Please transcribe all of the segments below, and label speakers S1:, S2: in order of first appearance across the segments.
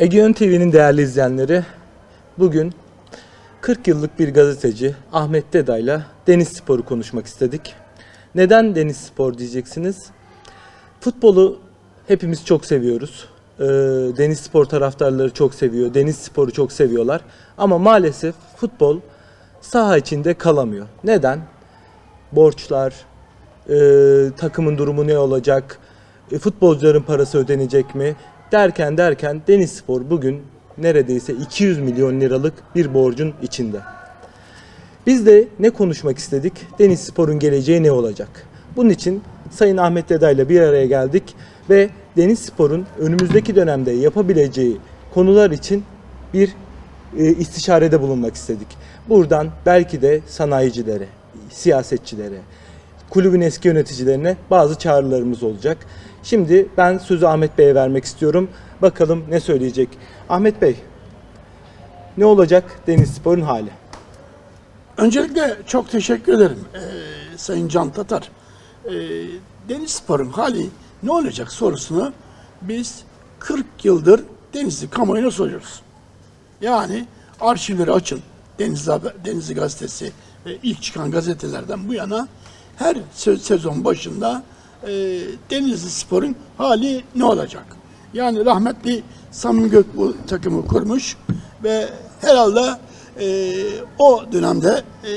S1: Egeon TV'nin değerli izleyenleri, bugün 40 yıllık bir gazeteci Ahmet Deda'yla deniz sporu konuşmak istedik. Neden deniz spor diyeceksiniz? Futbolu hepimiz çok seviyoruz. Ee, deniz spor taraftarları çok seviyor, deniz sporu çok seviyorlar. Ama maalesef futbol saha içinde kalamıyor. Neden? Borçlar, e, takımın durumu ne olacak, e, futbolcuların parası ödenecek mi derken derken Deniz Spor bugün neredeyse 200 milyon liralık bir borcun içinde. Biz de ne konuşmak istedik? Deniz Spor'un geleceği ne olacak? Bunun için Sayın Ahmet Deda ile bir araya geldik ve Deniz Spor'un önümüzdeki dönemde yapabileceği konular için bir e, istişarede bulunmak istedik. Buradan belki de sanayicilere, siyasetçilere, kulübün eski yöneticilerine bazı çağrılarımız olacak. Şimdi ben sözü Ahmet Bey'e vermek istiyorum. Bakalım ne söyleyecek. Ahmet Bey, ne olacak Deniz Spor'un hali?
S2: Öncelikle çok teşekkür ederim ee, Sayın Can Tatar. Ee, Deniz Spor'un hali ne olacak sorusunu biz 40 yıldır Denizli kamuoyuna soruyoruz. Yani arşivleri açın. Denizli, Denizli Gazetesi ve ilk çıkan gazetelerden bu yana her se- sezon başında e, Denizli Spor'un hali ne olacak? Yani rahmetli Samim Gök bu takımı kurmuş ve herhalde e, o dönemde e,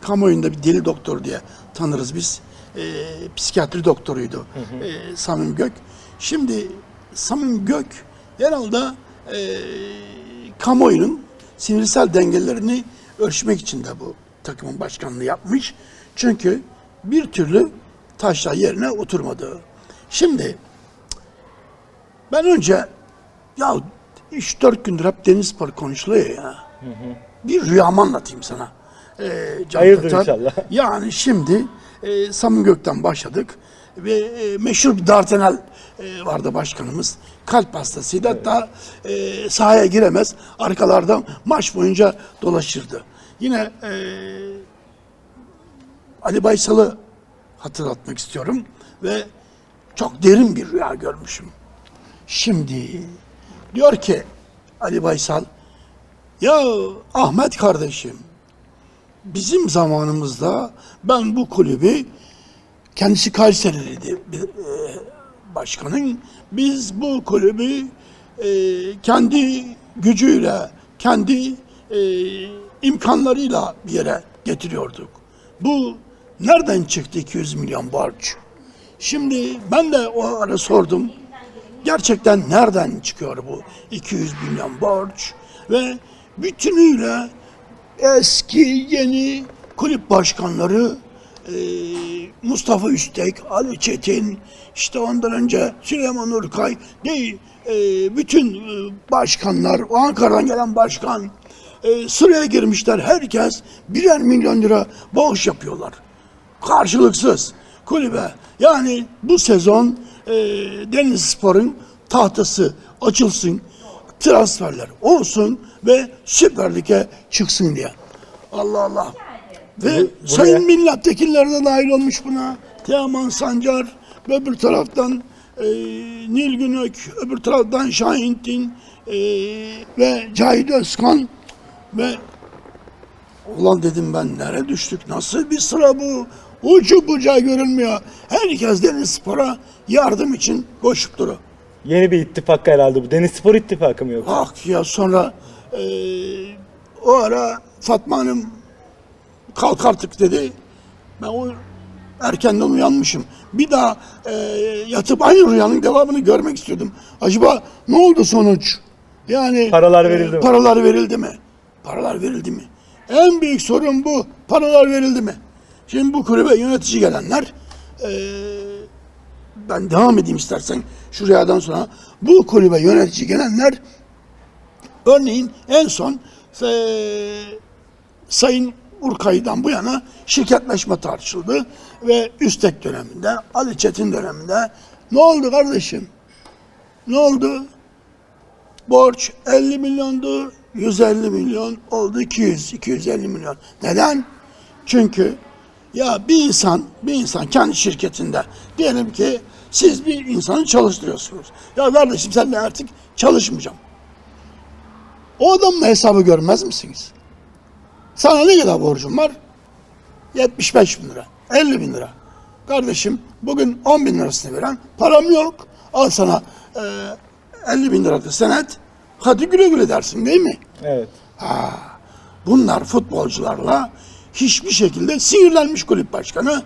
S2: kamuoyunda bir deli doktor diye tanırız biz. E, psikiyatri doktoruydu e, Samim Gök. Şimdi Samim Gök herhalde e, kamuoyunun sinirsel dengelerini ölçmek için de bu takımın başkanlığı yapmış. Çünkü bir türlü taşla yerine oturmadı. Şimdi ben önce ya 3-4 gündür hep deniz spor konuşuluyor ya. Bir rüyamı anlatayım sana. Ee,
S1: Hayırdır
S2: Tatar.
S1: inşallah.
S2: Yani şimdi e, Samim Gök'ten başladık ve e, meşhur bir Dardanel e, vardı başkanımız. Kalp hastasıydı. Hatta e, sahaya giremez. Arkalardan maç boyunca dolaşırdı. Yine e, Ali Baysal'ı hatırlatmak istiyorum ve çok derin bir rüya görmüşüm. Şimdi diyor ki Ali Baysal ya Ahmet kardeşim bizim zamanımızda ben bu kulübü kendisi Kayseriliydi e, başkanın. Biz bu kulübü e, kendi gücüyle, kendi e, imkanlarıyla bir yere getiriyorduk. Bu nereden çıktı 200 milyon borç? Şimdi ben de o ara sordum. Gerçekten nereden çıkıyor bu 200 milyon borç? Ve bütünüyle eski yeni kulüp başkanları e, Mustafa Üstek, Ali Çetin, işte ondan önce Süleyman Urkay değil, e, bütün e, başkanlar, o Ankara'dan gelen başkan sıraya girmişler. Herkes birer milyon lira bağış yapıyorlar. Karşılıksız kulübe. Yani bu sezon e, Deniz Spor'un tahtası açılsın, transferler olsun ve Süper Lig'e çıksın diye. Allah Allah. Ve
S1: Bu-
S2: sayın
S1: buraya-
S2: milletvekilleri de dahil olmuş buna. Teoman Sancar ve öbür taraftan e, Nil Günök, öbür taraftan Şahin Tin e, ve Cahit Özkan ve Ulan dedim ben nereye düştük? Nasıl bir sıra bu? Ucu bucağı görünmüyor. Herkes Deniz Spor'a yardım için koşup duruyor.
S1: Yeni bir ittifak herhalde bu. Deniz Spor ittifakı mı yok?
S2: Bak ya sonra eee, o ara Fatma Hanım kalk artık dedi. Ben o erkenden uyanmışım. Bir daha eee, yatıp aynı rüyanın devamını görmek istiyordum. Acaba ne oldu sonuç? Yani
S1: Paralar
S2: eee,
S1: verildi mi?
S2: Paralar verildi mi? Paralar verildi mi? En büyük sorun bu. Paralar verildi mi? Şimdi bu kulübe yönetici gelenler eee ben devam edeyim istersen şu rüyadan sonra bu kulübe yönetici gelenler örneğin en son eee, Sayın Urkay'dan bu yana şirketleşme tartışıldı ve Üstek döneminde, Ali Çetin döneminde ne oldu kardeşim? Ne oldu? Borç 50 milyondu, 150 milyon oldu 200, 250 milyon. Neden? Çünkü ya bir insan, bir insan kendi şirketinde diyelim ki siz bir insanı çalıştırıyorsunuz. Ya kardeşim sen ben artık çalışmayacağım. O adamla hesabı görmez misiniz? Sana ne kadar borcum var? 75 bin lira, 50 bin lira. Kardeşim bugün 10 bin lirasını veren param yok. Al sana e, 50 bin lira da senet. Hadi güle güle dersin değil mi?
S1: Evet.
S2: Bunlar futbolcularla hiçbir şekilde sinirlenmiş kulüp başkanı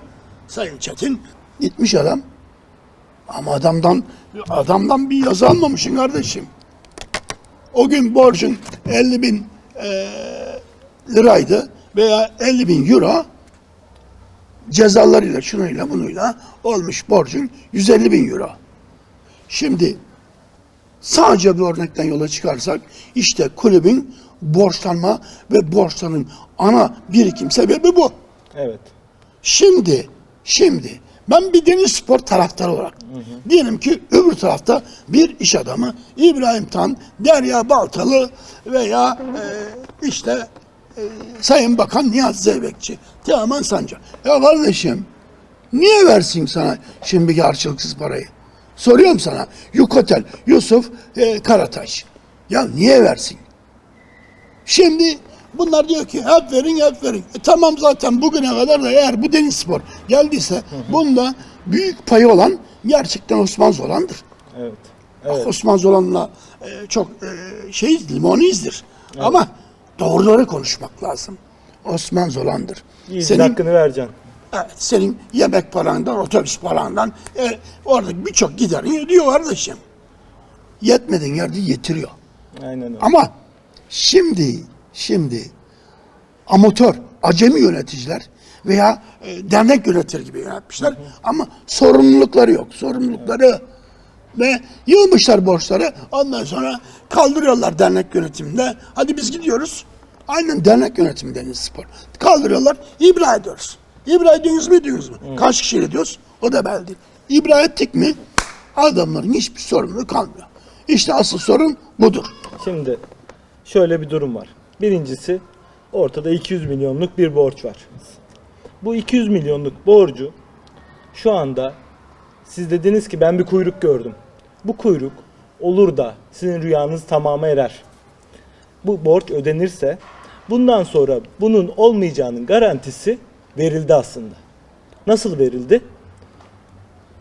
S2: Sayın Çetin. Gitmiş adam. Ama adamdan adamdan bir yazı almamışsın kardeşim. O gün borcun 50 bin eee, liraydı veya 50 bin euro cezalarıyla şunuyla bunuyla olmuş borcun 150 bin euro. Şimdi sadece bir örnekten yola çıkarsak işte kulübün borçlanma ve borçların ana birikim sebebi bu.
S1: Evet.
S2: Şimdi, şimdi ben bir deniz spor taraftarı olarak diyelim ki öbür tarafta bir iş adamı İbrahim Tan, Derya Baltalı veya e, işte e, Sayın Bakan Nihat Zeybekçi, Teoman Sancar. Ya kardeşim niye versin sana şimdiki harçlıksız parayı? Soruyorum sana. Yukotel, Yusuf e, Karataş. Ya niye versin? Şimdi bunlar diyor ki hep verin hep verin. E tamam zaten bugüne kadar da eğer bu deniz spor geldiyse bunda büyük payı olan gerçekten Osman Zolan'dır.
S1: Evet. Evet.
S2: Osman Zolan'la e, çok e, şey limonizdir. Ama doğruları konuşmak lazım. Osman Zolan'dır.
S1: İyi
S2: Senin,
S1: hakkını vereceksin.
S2: evet, senin yemek parandan, otobüs parandan e, oradaki birçok giderini ödüyor kardeşim. Yetmediğin yerde yetiriyor.
S1: Aynen öyle.
S2: Ama şimdi şimdi amatör, acemi yöneticiler veya e, dernek yönetir gibi yönetmişler ama sorumlulukları yok. Sorumlulukları ve yığmışlar borçları ondan sonra kaldırıyorlar dernek yönetiminde. Hadi biz gidiyoruz. Aynen dernek yönetimi deniz spor. Kaldırıyorlar. İbra ediyoruz. İbra ediyoruz mu ediyoruz mu? Kaç kişiyle ediyoruz? O da belli değil. İbra ettik mi adamların hiçbir sorumluluğu kalmıyor. İşte asıl sorun budur.
S1: Şimdi şöyle bir durum var. Birincisi ortada 200 milyonluk bir borç var. Bu 200 milyonluk borcu şu anda siz dediniz ki ben bir kuyruk gördüm. Bu kuyruk olur da sizin rüyanız tamama erer. Bu borç ödenirse bundan sonra bunun olmayacağının garantisi verildi aslında. Nasıl verildi?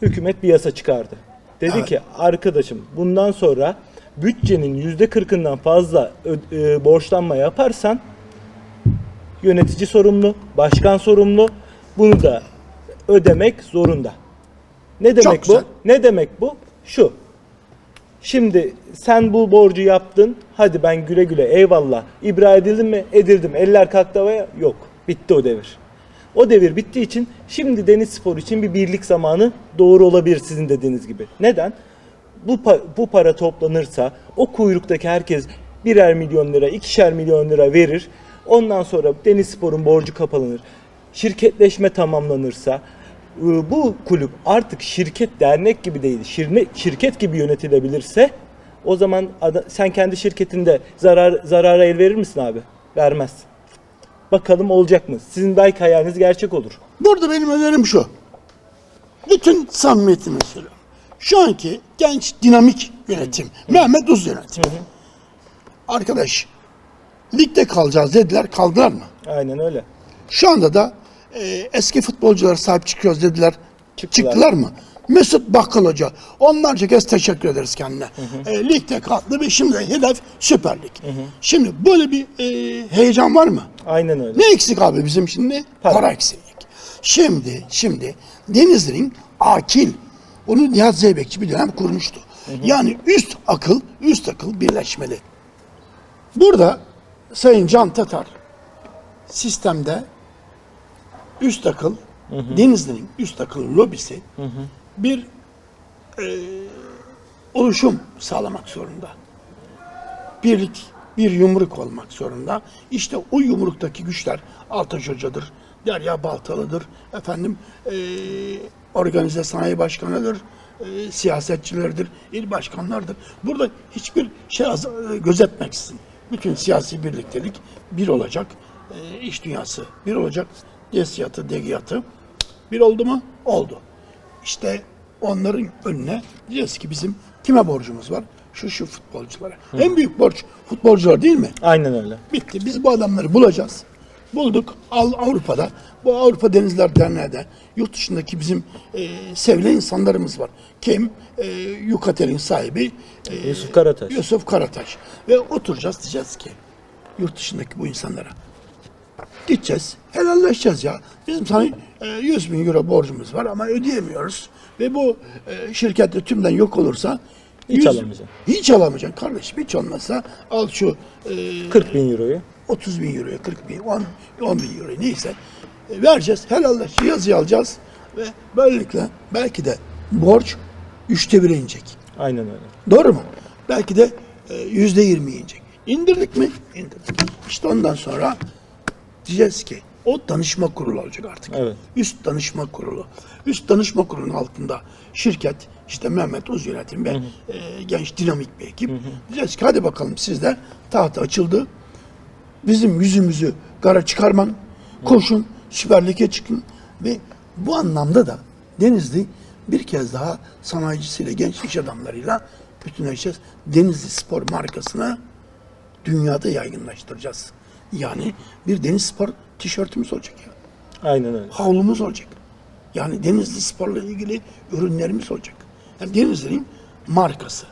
S1: Hükümet bir yasa çıkardı. Dedi
S2: Evet.
S1: ki arkadaşım bundan sonra bütçenin yüzde kırkından fazla ö- e, borçlanma yaparsan yönetici sorumlu, başkan sorumlu. Bunu da ödemek zorunda. Ne demek bu? Ne demek bu? Şu. Şimdi sen bu borcu yaptın. Hadi ben güle güle eyvallah. İbra edildim mi? Edildim. Eller kalktı havaya? Yok. Bitti o devir. O devir bittiği için şimdi deniz sporu için bir birlik zamanı doğru olabilir sizin dediğiniz gibi. Neden? Bu, bu para toplanırsa o kuyruktaki herkes birer milyon lira, ikişer milyon lira verir. Ondan sonra deniz sporun borcu kapanır. Şirketleşme tamamlanırsa e, bu kulüp artık şirket dernek gibi değil, şirket gibi yönetilebilirse o zaman sen kendi şirketinde zarar zarara el verir misin abi? Vermez. Bakalım olacak mı? Sizin belki hayaliniz gerçek olur.
S2: Burada benim önerim şu. Bütün samimiyetimi söylüyorum. Şu anki genç dinamik yönetim, Mehmet Uz yönetim. Arkadaş, ligde kalacağız dediler, kaldılar mı?
S1: Aynen öyle.
S2: Şu anda da e, eski futbolculara sahip çıkıyoruz dediler.
S1: Çıktılar.
S2: Çıktılar, mı? Mesut Bakkal Hoca. Onlarca kez teşekkür ederiz kendine. E, ligde kaldı ve şimdi hedef Süper Lig. Şimdi böyle bir e, heyecan var mı?
S1: Aynen öyle.
S2: Ne eksik abi bizim şimdi?
S1: Para.
S2: Para, eksik. Şimdi, şimdi Denizli'nin akil, onu Nihat Zeybekçi bir dönem kurmuştu. Yani üst akıl, üst akıl birleşmeli. Burada Sayın Can Tatar sistemde üst akıl, Denizli'nin üst akıl lobisi bir e, oluşum sağlamak zorunda birlik, bir yumruk olmak zorunda. İşte o yumruktaki güçler Altaş Hoca'dır, Derya Baltalı'dır, efendim eee, organize sanayi başkanıdır, eee, siyasetçilerdir, il başkanlardır. Burada hiçbir şey az- eee, gözetmeksizin. Bütün siyasi birliktelik bir olacak, eee, iş dünyası bir olacak, desiyatı, degiyatı bir oldu mu? Oldu. İşte onların önüne diyeceğiz ki bizim kime borcumuz var? şu şu futbolculara. En büyük borç futbolcular değil mi?
S1: Aynen öyle.
S2: Bitti. Biz bu adamları bulacağız. Bulduk. Al Avrupa'da. Bu Avrupa Denizler Derneği'de yurt dışındaki bizim e, sevilen insanlarımız var. Kim? E, Yukatel'in sahibi e,
S1: Yusuf Karataş.
S2: Yusuf Karataş. Ve oturacağız diyeceğiz ki yurt dışındaki bu insanlara gideceğiz. Helalleşeceğiz ya. Bizim sana e, 100 bin euro borcumuz var ama ödeyemiyoruz. Ve bu e, şirkette tümden yok olursa
S1: Hiç alamayacaksın.
S2: Hiç alamayacaksın kardeşim. Hiç olmazsa al şu e,
S1: 40 bin euroyu.
S2: 30 bin euroya, 40 bin, 10, 10 bin euroya neyse e, vereceğiz. Helalleşi yazıyı alacağız ve böylelikle belki de borç üçte bire inecek.
S1: Aynen öyle.
S2: Doğru mu? Belki de e, yüzde yirmi inecek. İndirdik mi? İndirdik. İşte ondan sonra diyeceğiz ki o danışma kurulu olacak artık.
S1: Evet.
S2: Üst danışma kurulu. Üst danışma kurulunun altında şirket, işte Mehmet Uz yönetim ve e, genç dinamik bir ekip. Diyeceğiz ki hadi bakalım sizde tahta açıldı. Bizim yüzümüzü gara çıkarman, koşun, Süper Lig'e çıkın ve bu anlamda da Denizli bir kez daha sanayicisiyle, genç iş adamlarıyla bütünleşeceğiz. Denizli Spor markasını dünyada yaygınlaştıracağız. Yani bir Deniz Spor tişörtümüz olacak ya.
S1: Aynen öyle.
S2: Havlumuz olacak. Yani Denizli Spor'la ilgili ürünlerimiz olacak. Yani Denizli'nin markası.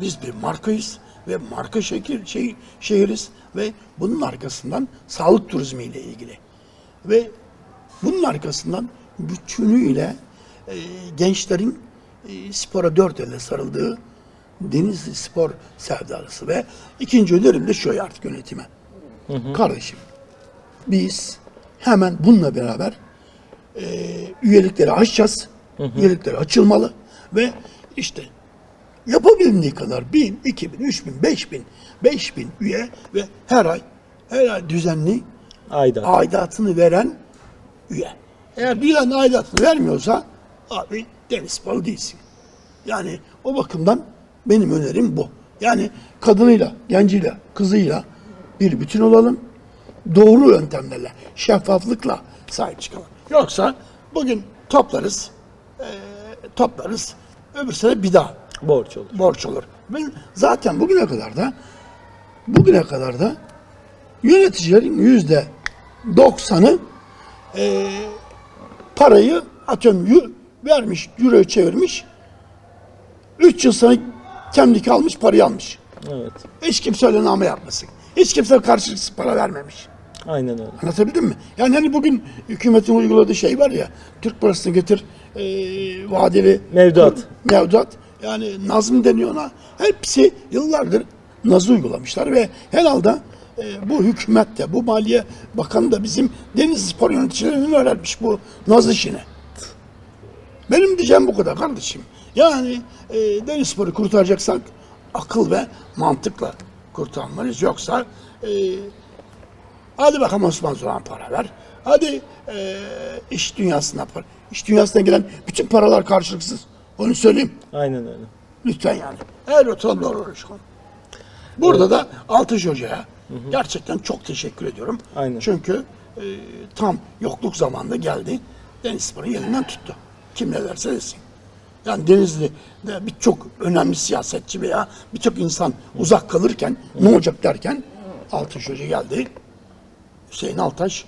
S2: Biz bir markayız ve marka şekil şey, şehiriz ve bunun arkasından sağlık turizmi ile ilgili. Ve bunun arkasından bütünüyle e, gençlerin e, spora dört elle sarıldığı Denizli Spor sevdalısı ve ikinci önerim de şu artık yönetime. Kardeşim biz hemen bununla beraber e, üyelikleri açacağız. Üyelikleri açılmalı ve işte yapabildiği kadar 1000, 2000, 3000, 5000, 5000 üye ve her ay her ay düzenli
S1: Ayda.
S2: aidatını veren üye. Eğer bir an aidatını vermiyorsa abi deniz sporlu değilsin. Yani o bakımdan benim önerim bu. Yani kadınıyla, genciyle, kızıyla bir bütün olalım. Doğru yöntemlerle, şeffaflıkla sahip çıkalım. Yoksa bugün toplarız, eee, toplarız, öbür sene bir daha
S1: Borç olur.
S2: borç olur. Ben zaten bugüne kadar da bugüne kadar da yöneticilerin yüzde doksanı eee, parayı atıyorum vermiş, euroya çevirmiş. Üç yıl sonra kendi almış, parayı almış.
S1: Evet.
S2: Hiç kimse öyle nama yapmasın. Hiç kimse karşılıksız para vermemiş.
S1: Aynen öyle.
S2: Anlatabildim mi? Yani hani bugün hükümetin uyguladığı şey var ya, Türk parasını getir, eee vadeli
S1: Mevduat.
S2: mevduat. Yani nazım deniyor ona. Hepsi yıllardır nazı uygulamışlar ve herhalde e, bu hükümet de, bu Maliye Bakanı da bizim deniz spor yöneticilerinin öğrenmiş bu naz işini. Benim diyeceğim bu kadar kardeşim. Yani e, deniz sporu kurtaracaksak akıl ve mantıkla kurtarmalıyız. Yoksa e, hadi bakalım Osman Zoran para ver. Hadi e, iş dünyasına para. İş dünyasına gelen bütün paralar karşılıksız. Onu söyleyeyim.
S1: Aynen öyle.
S2: Lütfen yani. Her oturalım doğru uğraşalım. Burada da Altış Hoca'ya gerçekten çok teşekkür ediyorum.
S1: Aynen.
S2: Çünkü e, tam yokluk zamanında geldi. Deniz Spor'un yerinden tuttu. Kim ne derse desin. Yani Denizli'de birçok önemli siyasetçi veya birçok insan uzak kalırken ne olacak derken Altış Hoca geldi. Hüseyin Altaş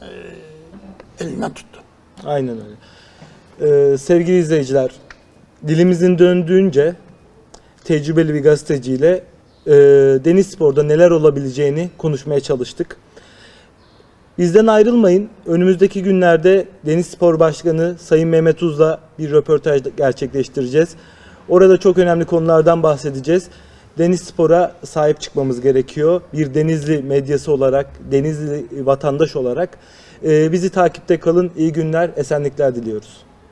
S2: e, elinden tuttu.
S1: Aynen öyle. Ee, sevgili izleyiciler, dilimizin döndüğünce tecrübeli bir gazeteciyle e, Deniz Spor'da neler olabileceğini konuşmaya çalıştık. Bizden ayrılmayın. Önümüzdeki günlerde Deniz Spor Başkanı Sayın Mehmet Uz'la bir röportaj gerçekleştireceğiz. Orada çok önemli konulardan bahsedeceğiz. Deniz Spor'a sahip çıkmamız gerekiyor. Bir Denizli medyası olarak, Denizli vatandaş olarak. Ee, bizi takipte kalın. İyi günler, esenlikler diliyoruz.